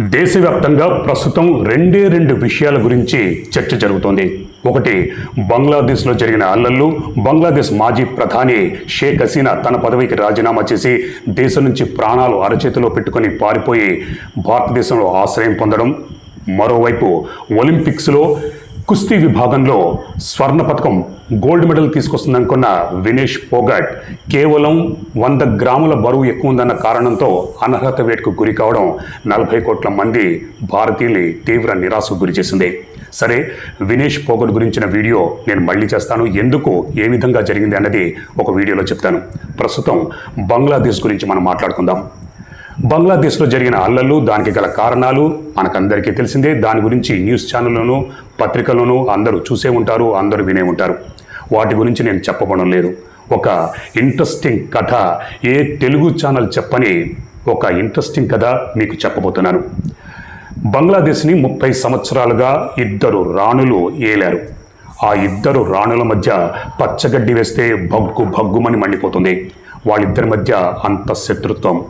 దేశవ్యాప్తంగా ప్రస్తుతం రెండే రెండు విషయాల గురించి చర్చ జరుగుతోంది. ఒకటి బంగ్లాదేశ్లో జరిగిన అల్లల్లు బంగ్లాదేశ్ మాజీ ప్రధాని షేక్ హసీనా తన పదవికి రాజీనామా చేసి దేశం నుంచి ప్రాణాలు అరచేతిలో పెట్టుకొని పారిపోయి భారతదేశంలో ఆశ్రయం పొందడం. మరోవైపు ఒలింపిక్స్లో కుస్తీ విభాగంలో స్వర్ణ పథకం గోల్డ్ మెడల్ తీసుకొస్తుందనుకున్న వినేష్ పోగట్ కేవలం వంద గ్రాముల బరువు ఎక్కువ ఉందన్న కారణంతో అనర్హత వేటుకు గురి కావడం నలభై కోట్ల మంది భారతీయుల్ని తీవ్ర నిరాశకు గురి చేసింది. సరే వినేష్ పోగట్ గురించిన వీడియో నేను మళ్ళీ చేస్తాను. ఎందుకు ఏ విధంగా జరిగింది అన్నది ఒక వీడియోలో చెప్తాను. ప్రస్తుతం బంగ్లాదేశ్ గురించి మనం మాట్లాడుకుందాం. బంగ్లాదేశ్లో జరిగిన అల్లలు దానికి గల కారణాలు మనకందరికీ తెలిసిందే. దాని గురించి న్యూస్ ఛానల్లోనూ పత్రికల్లోనూ అందరూ చూసే ఉంటారు అందరూ వినే ఉంటారు. వాటి గురించి నేను చెప్పబడం లేదు. ఒక ఇంట్రెస్టింగ్ కథ ఏ తెలుగు ఛానల్ చెప్పని ఒక ఇంట్రెస్టింగ్ కథ మీకు చెప్పబోతున్నాను. బంగ్లాదేశ్ని ముప్పై సంవత్సరాలుగా ఇద్దరు రాణులు ఏలారు. ఆ ఇద్దరు రాణుల మధ్య పచ్చగడ్డి వేస్తే భగ్గు భగ్గుమని మండిపోతుంది. వాళ్ళిద్దరి మధ్య అంత శత్రుత్వం.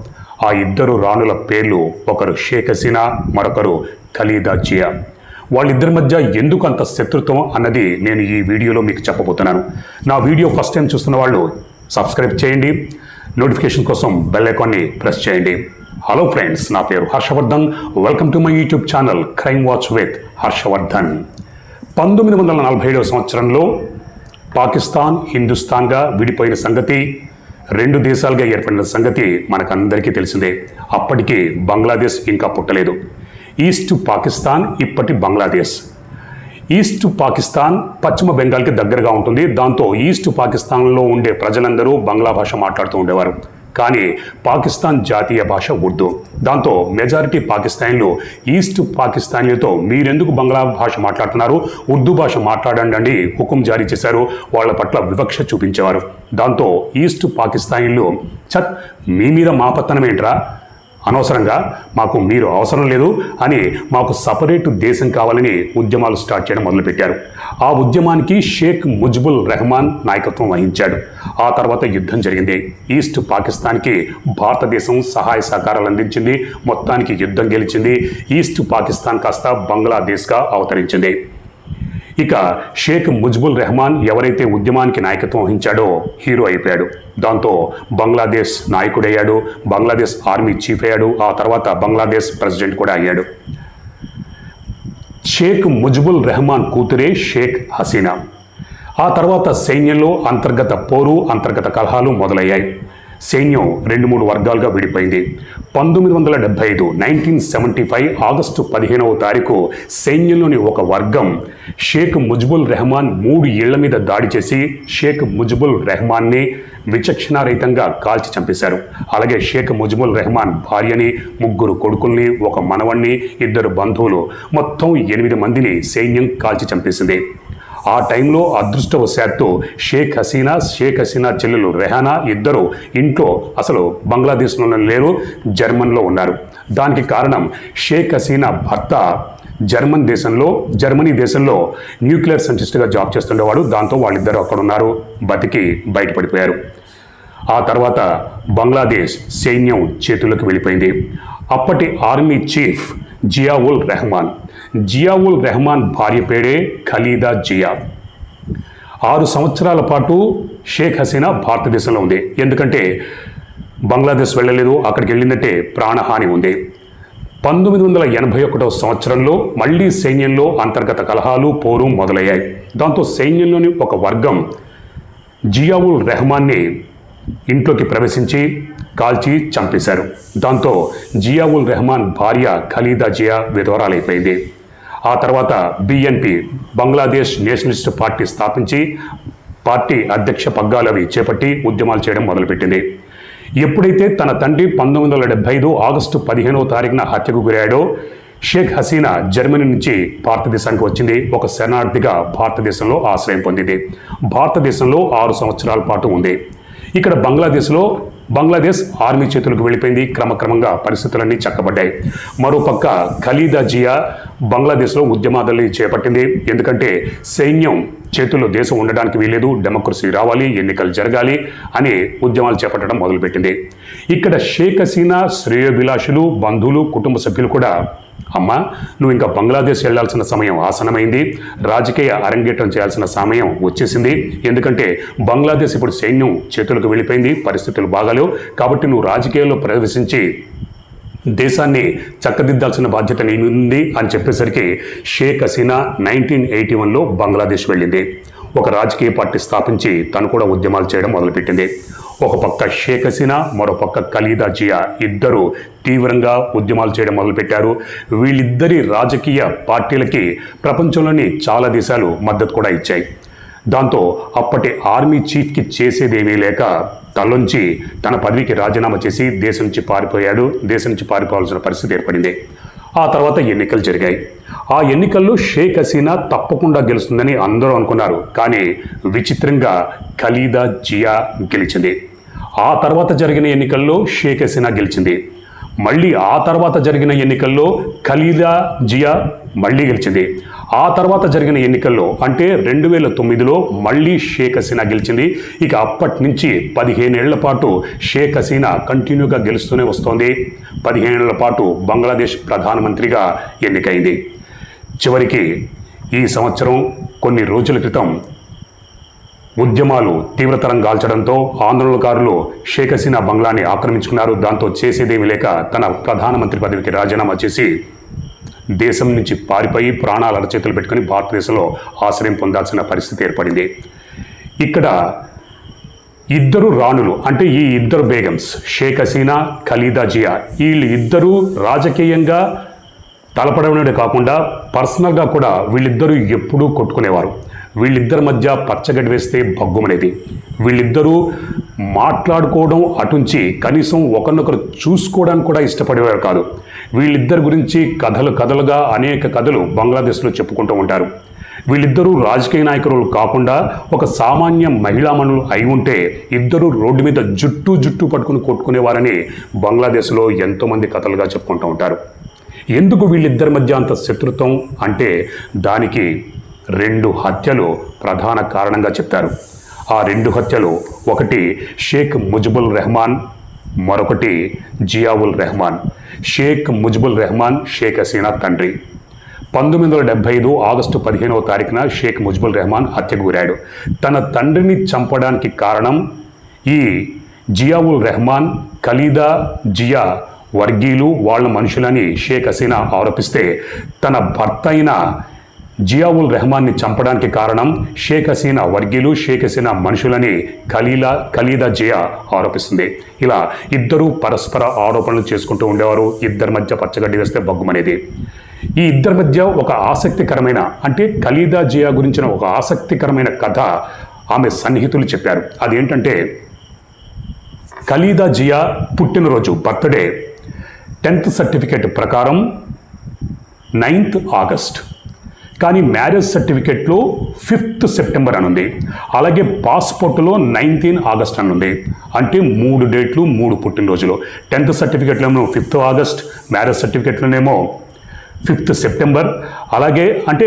ఆ ఇద్దరు రాణుల పేర్లు ఒకరు షేక్ హసీనా మరొకరు ఖలీదా జియా. వాళ్ళిద్దరి మధ్య ఎందుకు అంత శత్రుత్వం అన్నది నేను ఈ వీడియోలో మీకు చెప్పబోతున్నాను. నా వీడియో ఫస్ట్ టైం చూస్తున్న వాళ్ళు సబ్స్క్రైబ్ చేయండి. నోటిఫికేషన్ కోసం బెల్ ఐకాన్ని ప్రెస్ చేయండి. హలో ఫ్రెండ్స్ నా పేరు Harshavardhan. Welcome to my YouTube channel crime watch with Harshavardhan. పంతొమ్మిది వందల నలభై ఏడవ సంవత్సరంలో పాకిస్తాన్ హిందుస్థాన్గా విడిపోయిన సంగతి రెండు దేశాలుగా ఏర్పడిన సంగతి మనకందరికీ తెలిసిందే. అప్పటికి బంగ్లాదేశ్ ఇంకా పుట్టలేదు. ఈస్ట్ పాకిస్తాన్ ఇప్పటి బంగ్లాదేశ్. ఈస్ట్ పాకిస్తాన్ పశ్చిమ బెంగాల్కి దగ్గరగా ఉంటుంది. దాంతో ఈస్ట్ పాకిస్తాన్లో ఉండే ప్రజలందరూ బంగ్లా భాష మాట్లాడుతూ ఉండేవారు. కానీ పాకిస్తాన్ జాతీయ భాష ఉర్దూ. దాంతో మెజారిటీ పాకిస్తాన్లు ఈస్ట్ పాకిస్తానీలతో మీరెందుకు బంగ్లా భాష మాట్లాడుతున్నారు? ఉర్దూ భాష మాట్లాడండి అని హుకుం జారీ చేశారు వాళ్ళ పట్ల వివక్ష చూపించేవారు. దాంతో ఈస్ట్ పాకిస్తానీలు చత్ మీ మీద మాపత్తనం ఏంట్రా అనవసరంగా మాకు మీరు అవసరం లేదు అని మాకు సపరేట్ దేశం కావాలని ఉద్యమాలు స్టార్ట్ చేయడం మొదలుపెట్టారు. ఆ ఉద్యమానికి షేక్ ముజ్బుల్ రెహమాన్ నాయకత్వం వహించాడు. ఆ తర్వాత యుద్ధం జరిగింది. ఈస్ట్ పాకిస్తాన్కి భారతదేశం సహాయ సహకారాలు అందించింది. మొత్తానికి యుద్ధం గెలిచింది. ఈస్ట్ పాకిస్తాన్ కాస్త బంగ్లాదేశ్గా అవతరించింది. ఇక షేక్ ముజ్బుల్ రెహమాన్ ఎవరైతే ఉద్యమానికి నాయకత్వం వహించాడో హీరో అయిపోయాడు. దాంతో బంగ్లాదేశ్ నాయకుడయ్యాడు. బంగ్లాదేశ్ ఆర్మీ చీఫ్ అయ్యాడు. ఆ తర్వాత బంగ్లాదేశ్ ప్రెసిడెంట్ కూడా అయ్యాడు. షేక్ ముజ్బుల్ రెహమాన్ కూతురే షేక్ హసీనా. ఆ తర్వాత సైన్యంలో అంతర్గత పోరు అంతర్గత కలహాలు మొదలయ్యాయి. సైన్యం రెండు మూడు వర్గాలుగా విడిపోయింది. పంతొమ్మిది వందల డెబ్బై ఐదు నైన్టీన్ సెవెంటీ ఫైవ్ ఆగస్టు పదిహేనవ తారీఖు సైన్యంలోని ఒక వర్గం షేక్ ముజ్బుల్ రెహమాన్ మూడు ఇళ్ళ మీద దాడి చేసి షేక్ ముజ్బుల్ రెహమాన్ని విచక్షణారహితంగా కాల్చి చంపేశారు. అలాగే షేక్ ముజ్బుల్ రెహమాన్ భార్యని ముగ్గురు కొడుకుల్ని ఒక మనవణ్ణి ఇద్దరు బంధువులు మొత్తం ఎనిమిది మందిని సైన్యం కాల్చి చంపేసింది. ఆ టైంలో అదృష్టవశాత్తు షేక్ హసీనా షేక్ హసీనా చెల్లెలు రెహానా ఇద్దరు ఇంట్లో అసలు బంగ్లాదేశ్లో లేరు జర్మన్లో ఉన్నారు. దానికి కారణం షేక్ హసీనా భర్త జర్మన్ దేశంలో జర్మనీ దేశంలో న్యూక్లియర్ సైంటిస్ట్గా జాబ్ చేస్తుండేవాడు. దాంతో వాళ్ళిద్దరూ అక్కడ ఉన్నారు బతికి బయటపడిపోయారు. ఆ తర్వాత బంగ్లాదేశ్ సైన్యం చేతులకు వెళ్ళిపోయింది. అప్పటి ఆర్మీ చీఫ్ జియావుల్ రెహమాన్ జియావుల్ రెహమాన్ భార్య పేరే ఖలీదా జియా ఆరు సంవత్సరాల పాటు షేక్ హసీనా భారతదేశంలో ఉంది. ఎందుకంటే బంగ్లాదేశ్ వెళ్ళలేదు అక్కడికి వెళ్ళిందంటే ప్రాణహాని ఉంది. పంతొమ్మిది వందల ఎనభై ఒకటో సంవత్సరంలో మళ్ళీ సైన్యంలో అంతర్గత కలహాలు పోరు మొదలయ్యాయి. దాంతో సైన్యంలోని ఒక వర్గం జియావుల్ రెహమాన్ని ఇంట్లోకి ప్రవేశించి కాల్చి చంపేశారు. దాంతో జియావుల్ రెహమాన్ భార్య ఖలీదా జియా విధవరాలైపోయింది. ఆ తర్వాత బిఎన్పి బంగ్లాదేశ్ నేషనలిస్ట్ పార్టీ స్థాపించి పార్టీ అధ్యక్ష పగ్గాలు అవి చేపట్టి ఉద్యమాలు చేయడం మొదలుపెట్టింది. ఎప్పుడైతే తన తండ్రి పంతొమ్మిది వందల డెబ్బై ఐదు ఆగస్టు పదిహేనవ తారీఖున హత్యకు గురయ్యాడో షేక్ హసీనా జర్మనీ నుంచి భారతదేశానికి వచ్చింది. ఒక శరణార్థిగా భారతదేశంలో ఆశ్రయం పొందింది. భారతదేశంలో ఆరు సంవత్సరాల పాటు ఉంది. ఇక్కడ బంగ్లాదేశ్లో బంగ్లాదేశ్ ఆర్మీ చేతులకు వెళ్ళిపోయింది. క్రమక్రమంగా పరిస్థితులన్నీ చక్కబడ్డాయి. మరోపక్క ఖలీదా జియా బంగ్లాదేశ్లో ఉద్యమాలని చేపట్టింది. ఎందుకంటే సైన్యం చేతుల్లో దేశం ఉండడానికి వీలేదు డెమోక్రసీ రావాలి ఎన్నికలు జరగాలి అని ఉద్యమాలు చేపట్టడం మొదలుపెట్టింది. ఇక్కడ షేక్ హసీనా శ్రేయోభిలాషులు బంధువులు కుటుంబ సభ్యులు కూడా అమ్మా నువ్వు ఇంకా బంగ్లాదేశ్ వెళ్ళాల్సిన సమయం ఆసనమైంది. రాజకీయ అరంగేటం చేయాల్సిన సమయం వచ్చేసింది. ఎందుకంటే బంగ్లాదేశ్ ఇప్పుడు సైన్యం చేతులకు వెళ్ళిపోయింది పరిస్థితులు బాగాలేవు. కాబట్టి నువ్వు రాజకీయాల్లో ప్రవేశించి దేశాన్ని చక్కదిద్దాల్సిన బాధ్యత నీ ఉంది అని చెప్పేసరికి షేక్ హసీనా నైన్టీన్ ఎయిటీ వన్లో బంగ్లాదేశ్ వెళ్ళింది. ఒక రాజకీయ పార్టీ స్థాపించి తను కూడా ఉద్యమాలు చేయడం మొదలుపెట్టింది. ఒక పక్క షేక్ హసీనా మరో పక్క ఖలీదా జియా. ఇద్దరు తీవ్రంగా ఉద్యమాలు చేయడం మొదలుపెట్టారు. వీళ్ళిద్దరి రాజకీయ పార్టీలకి ప్రపంచంలోని చాలా దేశాలు మద్దతు కూడా ఇచ్చాయి. దాంతో అప్పటి ఆర్మీ చీఫ్కి చేసేదేమీ లేక తలొంచి తన పదవికి రాజీనామా చేసి దేశం నుంచి పారిపోయాడు. దేశం నుంచి పారిపోవాల్సిన పరిస్థితి ఏర్పడింది. ఆ తర్వాత ఎన్నికలు జరిగాయి. ఆ ఎన్నికల్లో షేక్ హసీనా తప్పకుండా గెలుస్తుందని అందరూ అనుకున్నారు. కానీ విచిత్రంగా ఖలీదా జియా గెలిచింది. ఆ తర్వాత జరిగిన ఎన్నికల్లో షేక్ హసీనా గెలిచింది. మళ్ళీ ఆ తర్వాత జరిగిన ఎన్నికల్లో ఖలీదా జియా మళ్ళీ గెలిచింది. ఆ తర్వాత జరిగిన ఎన్నికల్లో అంటే రెండు వేల తొమ్మిదిలో మళ్ళీ షేక్ హసీనా గెలిచింది. ఇక అప్పటి నుంచి పదిహేనేళ్ళ పాటు షేక్ హసీనా కంటిన్యూగా గెలుస్తూనే వస్తోంది. పదిహేనేళ్ళ పాటు బంగ్లాదేశ్ ప్రధానమంత్రిగా ఎన్నికైంది. చివరికి ఈ సంవత్సరం కొన్ని రోజుల క్రితం ఉద్యమాలు తీవ్రతరం గాల్చడంతో ఆందోళనకారులు షేక్ హసీనా బంగ్లాని ఆక్రమించుకున్నారు. దాంతో చేసేదేమీ లేక తన ప్రధానమంత్రి పదవికి రాజీనామా చేసి దేశం నుంచి పారిపోయి ప్రాణాల అరచేతులు పెట్టుకుని భారతదేశంలో ఆశ్రయం పొందాల్సిన పరిస్థితి ఏర్పడింది. ఇక్కడ ఇద్దరు రాణులు అంటే ఈ ఇద్దరు బేగమ్స్ షేక్ హసీనా ఖలీదా జియా వీళ్ళు ఇద్దరూ రాజకీయంగా తలపడమే కాకుండా పర్సనల్గా కూడా వీళ్ళిద్దరూ ఎప్పుడూ కొట్టుకునేవారు. వీళ్ళిద్దరి మధ్య పచ్చగడ్డి వేస్తే భగ్గుమనేది. వీళ్ళిద్దరూ మాట్లాడుకోవడం అటుంచి కనీసం ఒకరినొకరు చూసుకోవడానికి కూడా ఇష్టపడేవారు కాదు. వీళ్ళిద్దరి గురించి కథలు కథలుగా అనేక కథలు బంగ్లాదేశ్లో చెప్పుకుంటూ ఉంటారు. వీళ్ళిద్దరూ రాజకీయ నాయకులు కాకుండా ఒక సామాన్య మహిళామణులు అయి ఉంటే ఇద్దరు రోడ్డు మీద జుట్టు జుట్టు పట్టుకుని కొట్టుకునేవారని బంగ్లాదేశ్లో ఎంతోమంది కథలుగా చెప్పుకుంటూ ఉంటారు. ఎందుకు వీళ్ళిద్దరి మధ్య అంత శత్రుత్వం? అంటే దానికి రెండు హత్యలు ప్రధాన కారణంగా చెప్తారు ఆ రెండు హత్యలు ఒకటి షేక్ ముజిబుల్ రెహమాన్ మరొకటి జియావుల్ రెహమాన్. షేక్ ముజిబుల్ రెహమాన్ షేక్ హసీనా తండ్రి. పంతొమ్మిది వందల డెబ్బై ఐదు ఆగస్టు పదిహేనవ తారీఖున షేక్ ముజిబుల్ రెహమాన్ హత్యకు గురాడు తన తండ్రిని చంపడానికి కారణం ఈ జియావుల్ రెహమాన్ ఖలీదా జియా వర్గీలు వాళ్ళ మనుషులని షేక్ హసీనా ఆరోపిస్తే తన భర్త అయిన జియావుల్ రెహమాన్ని చంపడానికి కారణం షేక్ హసీనా వర్గీలు షేక్ హసీనా మనుషులని ఖలీలా ఖలీదా జియా ఆరోపిస్తుంది. ఇలా ఇద్దరూ పరస్పర ఆరోపణలు చేసుకుంటూ ఉండేవారు. ఇద్దరి మధ్య పచ్చగడ్డి వేస్తే బగ్గుమనేది ఈ ఇద్దరి మధ్య ఒక ఆసక్తికరమైన అంటే ఖలీదా జియా గురించిన ఒక ఆసక్తికరమైన కథ ఆమె సన్నిహితులు చెప్పారు. అదేంటంటే ఖలీదా జియా పుట్టినరోజు బర్త్డే టెన్త్ సర్టిఫికేట్ ప్రకారం నైన్త్ ఆగస్ట్. కానీ మ్యారేజ్ సర్టిఫికేట్లో ఫిఫ్త్ సెప్టెంబర్ అని ఉంది అలాగే పాస్పోర్ట్లో నైన్టీన్ ఆగస్ట్ అని ఉంది అంటే మూడు డేట్లు మూడు పుట్టినరోజులు. టెన్త్ సర్టిఫికేట్లోనేమో ఫిఫ్త్ ఆగస్ట్ మ్యారేజ్ సర్టిఫికేట్లోనేమో ఫిఫ్త్ సెప్టెంబర్. అలాగే అంటే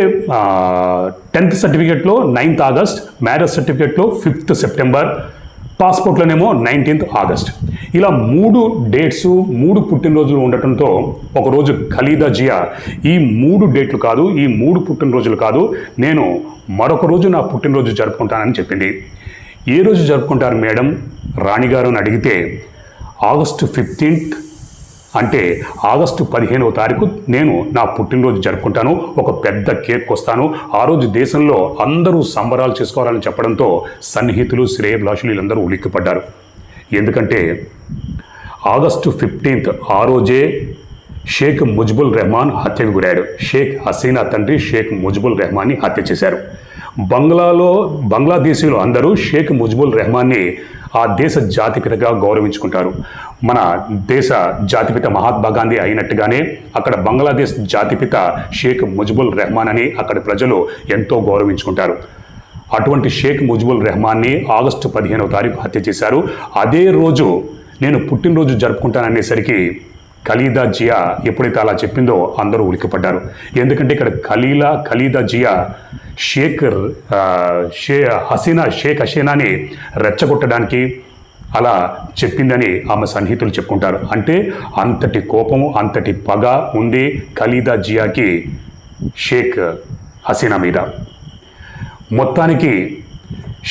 టెన్త్ సర్టిఫికేట్లో నైన్త్ ఆగస్ట్ మ్యారేజ్ సర్టిఫికేట్లో ఫిఫ్త్ సెప్టెంబర్. పాస్పోర్ట్లోనేమో నైన్టీన్త్ ఆగస్ట్. ఇలా మూడు డేట్స్ మూడు పుట్టినరోజులు ఉండటంతో ఒకరోజు ఖలీదా జియా ఈ మూడు డేట్లు కాదు ఈ మూడు పుట్టినరోజులు కాదు నేను మరొక రోజు నా పుట్టినరోజు జరుపుకుంటానని చెప్పింది. ఏ రోజు జరుపుకుంటారు మేడం? రాణిగారు అని అడిగితే ఆగస్టు ఫిఫ్టీన్త్ అంటే ఆగస్టు పదిహేనవ తారీఖు నేను నా పుట్టినరోజు జరుపుకుంటాను. ఒక పెద్ద కేక్ వస్తాను ఆ రోజు దేశంలో అందరూ సంబరాలు చేసుకోవాలని చెప్పడంతో సన్నిహితులు శ్రేయభిలాషులు వీళ్ళందరూ ఉలిక్కిపడ్డారు. ఎందుకంటే ఆగస్టు ఫిఫ్టీన్త్ ఆ రోజే షేక్ ముజ్బుల్ రెహమాన్ హత్యకు గురాడు షేక్ హసీనా తండ్రి షేక్ ముజ్బుల్ రెహమాన్ని హత్య చేశారు. బంగ్లాలో బంగ్లాదేశీయులు అందరూ షేక్ ముజ్బుల్ రెహమాన్ని ఆ దేశ జాతిపితగా గౌరవించుకుంటారు. మన దేశ జాతిపిత మహాత్మా గాంధీ అయినట్టుగానే అక్కడ బంగ్లాదేశ్ జాతిపిత షేక్ ముజిబుల్ రెహమాన్ అని అక్కడ ప్రజలు ఎంతో గౌరవించుకుంటారు. అటువంటి షేక్ ముజిబుల్ రెహమాన్ని ఆగస్టు పదిహేనవ తారీఖు హత్య చేశారు. అదే రోజు నేను పుట్టినరోజు జరుపుకుంటాననేసరికి ఖలీదా జియా ఎప్పుడైతే అలా చెప్పిందో అందరూ ఉలికిపడ్డారు ఎందుకంటే ఇక్కడ ఖలీలా ఖలీదా జియా షేక్ షే హసీనా షేక్ హసీనాని రెచ్చగొట్టడానికి అలా చెప్పిందని ఆమె సన్నిహితులు చెప్పుకుంటారు. అంటే అంతటి కోపము అంతటి పగ ఉంది ఖలీదా జియాకి షేక్ హసీనా మీద. మొత్తానికి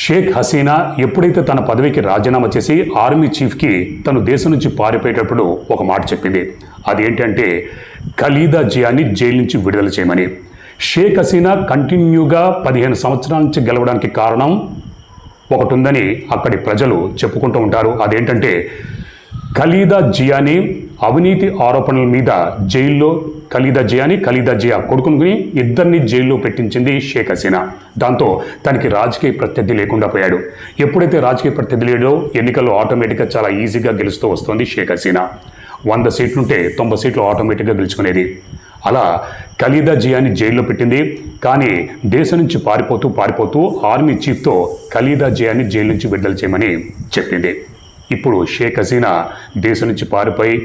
షేక్ హసీనా ఎప్పుడైతే తన పదవికి రాజీనామా చేసి ఆర్మీ చీఫ్కి తను దేశం నుంచి పారిపోయేటప్పుడు ఒక మాట చెప్పింది. అదేంటంటే ఖలీదా జియాని జైలు నుంచి విడుదల చేయమని. షేక్ హసీనా కంటిన్యూగా పదిహేను సంవత్సరాల నుంచి గెలవడానికి కారణం ఒకటి ఉందని అక్కడి ప్రజలు చెప్పుకుంటూ ఉంటారు. అదేంటంటే ఖలీదా జియాని అవినీతి ఆరోపణల మీద జైల్లో ఖలీదా జియాని ఖలీదా జియా కొడుకుని ఇద్దరిని జైల్లో పెట్టించింది షేక్ హసీనా. దాంతో తనకి రాజకీయ ప్రత్యర్థి లేకుండా పోయాడు. ఎప్పుడైతే రాజకీయ ప్రత్యర్థి లేడో ఎన్నికల్లో ఆటోమేటిక్గా చాలా ఈజీగా గెలుస్తూ వస్తుంది షేక్ హసీనా. వంద సీట్లుంటే తొంభై సీట్లు ఆటోమేటిక్గా గెలుచుకునేది. అలా ఖలీదా జియాని జైల్లో పెట్టింది. కానీ దేశం నుంచి పారిపోతూ పారిపోతూ ఆర్మీ చీఫ్తో ఖలీదా జియాని జైలు నుంచి విడుదల చేయమని చెప్పింది. ఇప్పుడు షేక్ హసీనా దేశం నుంచి పారిపోయి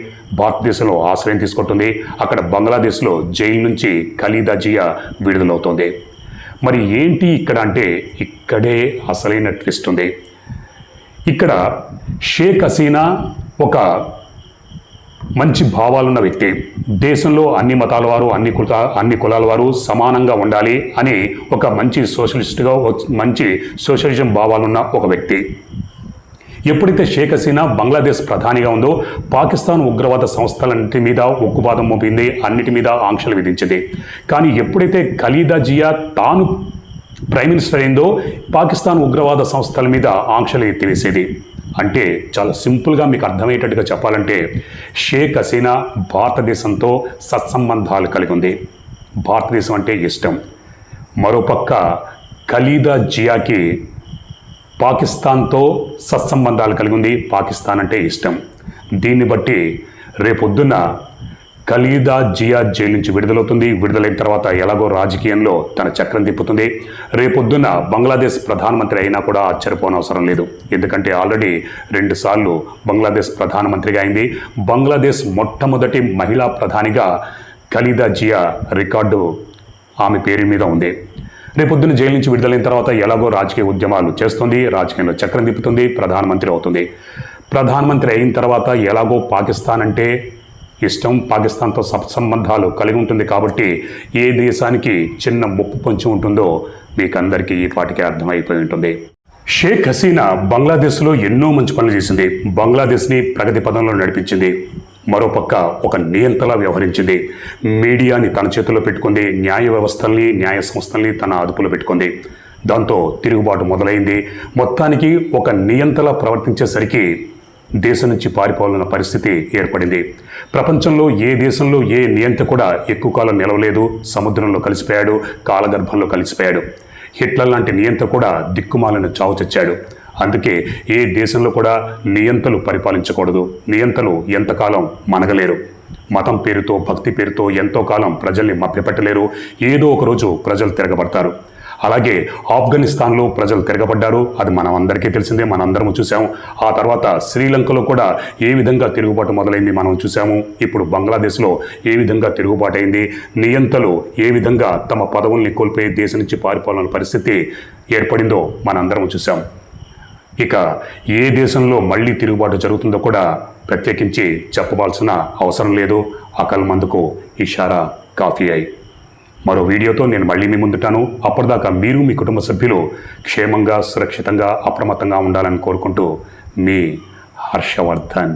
భారతదేశంలో ఆశ్రయం తీసుకుంటుంది. అక్కడ బంగ్లాదేశ్లో జైలు నుంచి ఖలీదా జియా విడుదలవుతోంది. మరి ఏంటి ఇక్కడ అంటే ఇక్కడే అసలైన ట్విస్ట్ ఉంది. ఇక్కడ షేక్ హసీనా ఒక మంచి భావాలున్న వ్యక్తి. దేశంలో అన్ని మతాల వారు అన్ని కుల అన్ని కులాల వారు సమానంగా ఉండాలి అని ఒక మంచి సోషలిస్ట్గా మంచి సోషలిజం భావాలున్న ఒక వ్యక్తి. ఎప్పుడైతే షేక్ హసీనా బంగ్లాదేశ్ ప్రధానిగా ఉందో పాకిస్తాన్ ఉగ్రవాద సంస్థలన్నిటి మీద ఉక్కుపాదం మోపింది అన్నిటి మీద ఆంక్షలు విధించింది. కానీ ఎప్పుడైతే ఖలీదా జియా తాను ప్రైమ్ మినిస్టర్ అయిందో పాకిస్తాన్ ఉగ్రవాద సంస్థల మీద ఆంక్షలు ఎత్తివేసేది. అంటే చాలా సింపుల్గా మీకు అర్థమయ్యేటట్టుగా చెప్పాలంటే షేక్ హసీనా భారతదేశంతో సత్సంబంధాలు కలిగి ఉంది. భారతదేశం అంటే ఇష్టం. మరోపక్క ఖలీదా జియాకి పాకిస్తాన్తో సత్సంబంధాలు కలిగి ఉంది పాకిస్తాన్ అంటే ఇష్టం. దీన్ని బట్టి రేపొద్దున్న ఖలీదా జియా జైలు నుంచి విడుదలవుతుంది. విడుదలైన తర్వాత ఎలాగో రాజకీయంలో తన చక్రం తిప్పుతుంది. రేపొద్దున బంగ్లాదేశ్ ప్రధానమంత్రి అయినా కూడా ఆశ్చర్యపోనవసరం లేదు. ఎందుకంటే ఆల్రెడీ రెండుసార్లు బంగ్లాదేశ్ ప్రధానమంత్రిగా అయింది. బంగ్లాదేశ్ మొట్టమొదటి మహిళా ప్రధానిగా ఖలీదా జియా రికార్డు ఆమె పేరు మీద ఉంది. రేపొద్దున జైలు నుంచి విడుదలైన తర్వాత ఎలాగో రాజకీయ ఉద్యమాలు చేస్తుంది రాజకీయంలో చక్రం తిప్పుతుంది ప్రధానమంత్రి అవుతుంది. ప్రధానమంత్రి అయిన తర్వాత ఎలాగో పాకిస్తాన్ అంటే ఇష్టం పాకిస్తాన్తో సత్సంబంధాలు కలిగి ఉంటుంది కాబట్టి ఏ దేశానికి చిన్న ముప్పు పొంచి ఉంటుందో మీకు అందరికీ ఈ పాటికి అర్థమైపోయి ఉంటుంది. షేక్ హసీనా బంగ్లాదేశ్లో ఎన్నో మంచి పనులు చేసింది. బంగ్లాదేశ్ని ప్రగతి పదంలో నడిపించింది. మరోపక్క ఒక నియంతలా వ్యవహరించింది. మీడియాని తన చేతుల్లో పెట్టుకుంది న్యాయ వ్యవస్థల్ని న్యాయ సంస్థల్ని తన అదుపులో పెట్టుకుంది. దాంతో తిరుగుబాటు మొదలైంది. మొత్తానికి ఒక నియంతలా ప్రవర్తించేసరికి దేశం నుంచి పారిపోవాలన్న పరిస్థితి ఏర్పడింది. ప్రపంచంలో ఏ దేశంలో ఏ నియంత కూడా ఎక్కువ కాలం నిలవలేదు. సముద్రంలో కలిసిపోయాడు కాలగర్భంలో కలిసిపోయాడు. హిట్లర్ లాంటి నియంత కూడా దిక్కుమాలను చావు చచ్చాడు. అందుకే ఏ దేశంలో కూడా నియంతలు పరిపాలించకూడదు. నియంతలు ఎంతకాలం మనగలేరు. మతం పేరుతో భక్తి పేరుతో ఎంతో కాలం ప్రజల్ని మభ్యపెట్టలేరు. ఏదో ఒక రోజు ప్రజలు తిరగబడతారు. అలాగే ఆఫ్ఘనిస్తాన్లో ప్రజలు తిరగబడ్డారు. అది మనం అందరికీ తెలిసిందే. మనందరం చూసాము ఆ తర్వాత శ్రీలంకలో కూడా ఏ విధంగా తిరుగుబాటు మొదలైంది మనం చూసాము ఇప్పుడు బంగ్లాదేశ్లో ఏ విధంగా తిరుగుబాటు అయింది నియంతలు ఏ విధంగా తమ పదవుల్ని కోల్పోయి దేశం నుంచి పారిపోవాలన్న పరిస్థితి ఏర్పడిందో మనందరం చూసాం ఇక ఏ దేశంలో మళ్ళీ తిరుగుబాటు జరుగుతుందో కూడా ప్రత్యేకించి చెప్పవలసిన అవసరం లేదు. అకల్ మందుకు ఇషారా కాఫీ అయి. మరో వీడియోతో నేను మళ్ళీ మీ ముందుటాను. అప్పటిదాకా మీరు మీ కుటుంబ సభ్యులు క్షేమంగా సురక్షితంగా అప్రమత్తంగా ఉండాలని కోరుకుంటూ మీ హర్షవర్ధన్.